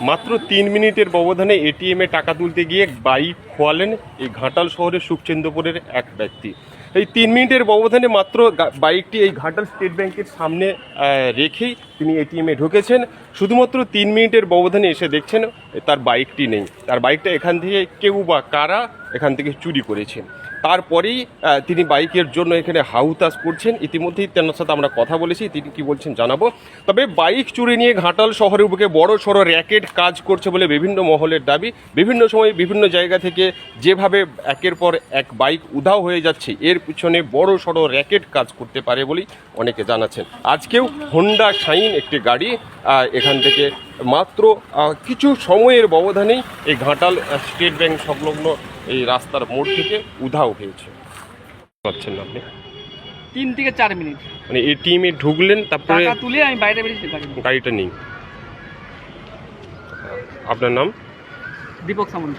মাত্র তিন মিনিটের ব্যবধানে এটিএমে টাকা তুলতে গিয়ে বাইক খোয়ালেন এই ঘাটাল শহরের সুখচন্দ্রপুরের এক ব্যক্তি। এই তিন মিনিটের ব্যবধানে মাত্র বাইকটি এই ঘাটাল স্টেট ব্যাংকের সামনে রেখেই তিনি এটিএমে ঢুকেছেন। শুধুমাত্র তিন মিনিটের ব্যবধানে এসে দেখছেন, তার বাইকটি নেই। তার বাইকটা এখান থেকে কেউ বা কারা এখান থেকে চুরি করেছেন। তারপরেই তিনি বাইকের জন্য এখানে হাউতাস করছেন। ইতিমধ্যেই তেনার সাথে আমরা কথা বলেছি, তিনি কি বলছেন জানাব। তবে বাইক চুরি নিয়ে ঘাটাল শহরের বুকে বড় সড়ো র্যাকেট কাজ করছে বলে বিভিন্ন মহলের দাবি। বিভিন্ন সময় বিভিন্ন জায়গা থেকে যেভাবে একের পর এক বাইক উধাও হয়ে যাচ্ছে, এর পিছনে বড় সড়ো র্যাকেট কাজ করতে পারে বলেই অনেকে জানাচ্ছেন। আজকেও হোন্ডা শাইন একটি গাড়ি এখান থেকে মাত্র কিছু সময়ের ব্যবধানেই এই ঘাটাল স্টেট ব্যাংক সংলগ্ন এই রাস্তার মোড় থেকে উধাও হয়েছে। পাচ্ছেন না আপনি? তিন থেকে চার মিনিট। মানে এটিএমে ঢুকলেন তারপরে তুলে আমি বাইরে বেরিয়েছি গাড়িটা নেই আপনার নাম? দীপক সামন্ত।